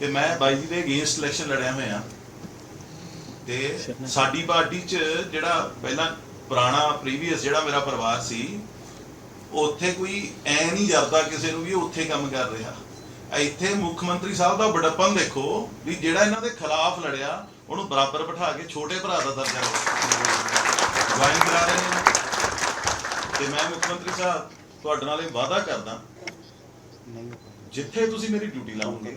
ਤੇ ਮੈਂ ਬਾਈ ਜੀ ਦੇ ਅਗੇਂਸਟ ਇਲੈਕਸ਼ਨ ਲੜਿਆ ਹੋਇਆ ਤੇ ਸਾਡੀ ਪਾਰਟੀ 'ਚ ਜਿਹੜਾ ਪਹਿਲਾਂ ਪੁਰਾਣਾ ਪ੍ਰੀਵੀਅਸ ਜਿਹੜਾ ਮੇਰਾ ਪਰਿਵਾਰ ਸੀ, ਉੱਥੇ ਕੋਈ ਐ ਨਹੀਂ ਜਰਦਾ ਕਿਸੇ ਨੂੰ ਵੀ ਉੱਥੇ ਕੰਮ ਕਰ ਰਿਹਾ। ਇੱਥੇ ਮੁੱਖ ਮੰਤਰੀ ਸਾਹਿਬ ਦਾ ਬੜਪਨ ਦੇਖੋ ਵੀ ਜਿਹੜਾ ਇਹਨਾਂ ਦੇ ਖਿਲਾਫ ਲੜਿਆ, ਉਹਨੂੰ ਬਰਾਬਰ ਬਿਠਾ ਕੇ ਛੋਟੇ ਭਰਾ ਦਾ ਦਰਜਾ ਜੁਆਇਨ ਕਰਾ ਰਹੇ ਨੇ। ਤੇ ਮੈਂ ਮੁੱਖ ਮੰਤਰੀ ਸਾਹਿਬ, ਤੁਹਾਡੇ ਨਾਲ ਇਹ ਵਾਅਦਾ ਕਰਦਾ, ਜਿੱਥੇ ਤੁਸੀਂ ਮੇਰੀ ਡਿਊਟੀ ਲਾਉਂਗੇ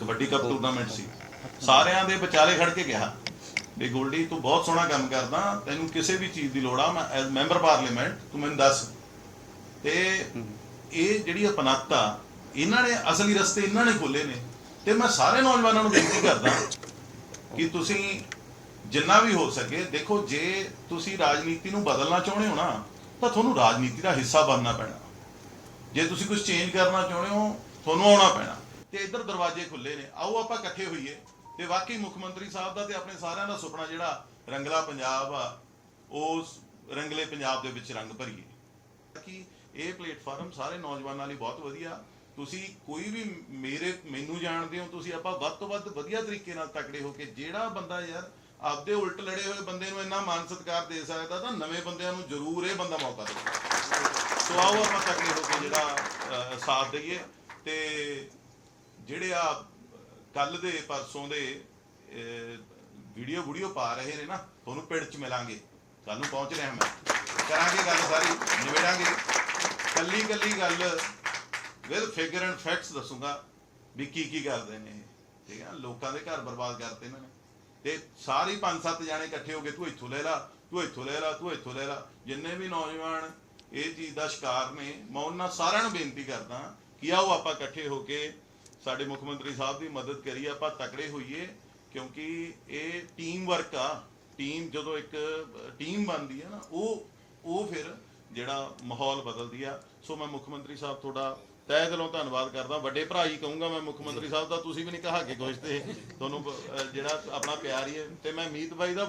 ਕਬੱਡੀ ਕੱਪ ਟੂਰਨਾਮੈਂਟ ਸੀ। ਸਾਰਿਆਂ ਦੇ ਵਿਚਾਲੇ ਖੜ ਕੇ ਕਿਹਾ ਵੀ ਗੋਲਡੀ, ਤੂੰ ਬਹੁਤ ਸੋਹਣਾ ਕੰਮ ਕਰਦਾ, ਤੈਨੂੰ ਕਿਸੇ ਵੀ ਚੀਜ਼ ਦੀ ਲੋੜ ਆ, ਮੈਂ ਐਜ਼ ਮੈਂਬਰ ਪਾਰਲੀਮੈਂਟ ਤੂੰ ਮੈਨੂੰ ਦੱਸ। ਤੇ ਇਹ ਜਿਹੜੀ ਅਪਨੱਤਾ ਇਹਨਾਂ ਨੇ ਅਸਲੀ ਰਸਤੇ ਇਹਨਾਂ ਨੇ ਖੋਲੇ ਨੇ। ਤੇ ਮੈਂ ਸਾਰੇ ਨੌਜਵਾਨਾਂ ਨੂੰ ਬੇਨਤੀ ਕਰਦਾ ਕਿ ਤੁਸੀਂ ਜਿੰਨਾ ਵੀ ਹੋ ਸਕੇ, ਦੇਖੋ ਜੇ ਤੁਸੀਂ ਰਾਜਨੀਤੀ ਨੂੰ ਬਦਲਣਾ ਚਾਹੁੰਦੇ ਹੋ ਨਾ, ਤਾਂ ਤੁਹਾਨੂੰ ਰਾਜਨੀਤੀ ਦਾ ਹਿੱਸਾ ਬਣਨਾ ਪੈਣਾ। ਜੇ ਤੁਸੀਂ ਕੁਝ ਚੇਂਜ ਕਰਨਾ ਚਾਹੁੰਦੇ ਹੋ, ਤੁਹਾਨੂੰ ਆਉਣਾ ਪੈਣਾ। ਤੇ ਇੱਧਰ ਦਰਵਾਜ਼ੇ ਖੁੱਲੇ ਨੇ। ਆਓ ਆਪਾਂ ਇਕੱਠੇ ਹੋਈਏ ਤੇ ਵਾਕਈ ਮੁੱਖ ਮੰਤਰੀ ਸਾਹਿਬ ਦਾ ਤੇ ਆਪਣੇ ਸਾਰਿਆਂ ਦਾ ਸੁਪਨਾ ਜਿਹੜਾ ਰੰਗਲਾ ਪੰਜਾਬ ਆ ਉਸ ਰੰਗਲੇ ਪੰਜਾਬ ਦੇ ਵਿੱਚ ਰੰਗ ਭਰੀਏ। ਕਿ ਇਹ ਪਲੇਟਫਾਰਮ ਸਾਰੇ ਨੌਜਵਾਨਾਂ ਲਈ ਬਹੁਤ ਵਧੀਆ। ਤੁਸੀਂ ਕੋਈ ਵੀ ਮੇਰੇ, ਮੈਨੂੰ ਜਾਣਦੇ ਹੋ, ਤੁਸੀਂ ਆਪਾਂ ਵੱਧ ਤੋਂ ਵੱਧ ਵਧੀਆ ਤਰੀਕੇ ਨਾਲ ਤਕੜੇ ਹੋ ਕੇ ਜਿਹੜਾ ਬੰਦਾ ਯਾਰ ਆਪਦੇ ਉਲਟ ਲੜੇ ਹੋਏ ਬੰਦੇ ਨੂੰ ਇੰਨਾ ਮਾਨ ਸਤਿਕਾਰ ਦੇ ਸਕਦਾ ਤਾਂ ਨਵੇਂ ਬੰਦਿਆਂ ਨੂੰ ਜ਼ਰੂਰ ਇਹ ਬੰਦਾ ਮੌਕਾ ਦੇ ਸੋ ਆਓ ਆਪਾਂ ਤਕੜੇ ਹੋ ਕੇ ਜਿਹੜਾ ਸਾਥ ਦਈਏ ਤੇ ਜਿਹੜੇ ਆ ਕੱਲ ਦੇ, ਪਰਸੋਂ ਦੇ ਵੀਡੀਓ ਵੀਡੀਓ ਪਾ ਰਹੇ ਨੇ ਨਾ, ਤੁਹਾਨੂੰ ਪਿੰਡ ਚ ਮਿਲਾਂਗੇ। ਕੱਲ ਨੂੰ ਪਹੁੰਚ ਰਿਹਾ ਮੈਂ। ਕਰਾਂਗੇ ਗੱਲ ਸਾਰੀ, ਨਿਬੇੜਾਂਗੇ। ਕੱਲੀ ਕੱਲੀ ਗੱਲ ਵਿਦ ਫਿਗਰ ਐਂਡ ਫੈਕਟਸ ਦੱਸੂਗਾ ਵੀ ਕੀ ਕੀ ਕਰਦੇ ਨੇ ਠੀਕ ਹੈ ਲੋਕਾਂ ਦੇ ਘਰ ਬਰਬਾਦ ਕਰਤੇ ਇਹਨਾਂ ਨੇ। ਤੇ ਸਾਰੇ ਪੰਜ ਸੱਤ ਜਾਣੇ ਇਕੱਠੇ ਹੋ ਕੇ, ਤੂੰ ਇੱਥੋਂ ਲੈ ਲਾ, ਤੂੰ ਇੱਥੋਂ ਲੈ ਲਾ, ਤੂੰ ਇੱਥੋਂ ਲੈ ਲਾ। ਜਿੰਨੇ ਵੀ ਨੌਜਵਾਨ ਇਹ ਚੀਜ਼ ਦਾ ਸ਼ਿਕਾਰ ਨੇ, ਮੈਂ ਉਹਨਾਂ ਸਾਰਿਆਂ ਨੂੰ ਬੇਨਤੀ ਕਰਦਾ ਕਿ ਆਓ ਆਪਾਂ ਇਕੱਠੇ ਹੋ ਕੇ ਸਾਡੇ ਮੁੱਖ ਮੰਤਰੀ ਸਾਹਿਬ ਦੀ ਮਦਦ ਕਰੀਏ ਆਪਾਂ ਤਕੜੇ ਹੋਈਏ, ਕਿਉਂਕਿ ਇਹ ਟੀਮ ਵਰਕ ਆ। ਟੀਮ ਜਦੋਂ ਇੱਕ ਟੀਮ ਬਣਦੀ ਹੈ ਨਾ, ਉਹ ਉਹ ਫਿਰ ਜਿਹੜਾ ਮਾਹੌਲ ਬਦਲਦੀ ਆ। ਸੋ ਮੈਂ ਮੁੱਖ ਮੰਤਰੀ ਸਾਹਿਬ ਤੁਹਾਡਾ ਤਹਿ ਦਿਲੋਂ ਧੰਨਵਾਦ ਕਰਦਾ। ਵੱਡੇ ਭਰਾ ਹੀ ਕਹੂੰਗਾ ਮੈਂ ਮੁੱਖ ਮੰਤਰੀ ਸਾਹਿਬ ਦਾ, ਤੁਸੀਂ ਵੀ ਨਹੀਂ ਕਹਾ ਕੇ ਕੁਛ ਤੇ। ਤੁਹਾਨੂੰ ਜਿਹੜਾ ਆਪਣਾ ਪਿਆਰ ਹੀ ਹੈ। ਤੇ ਮੈਂ ਮੀਤ ਬਾਈ ਦਾ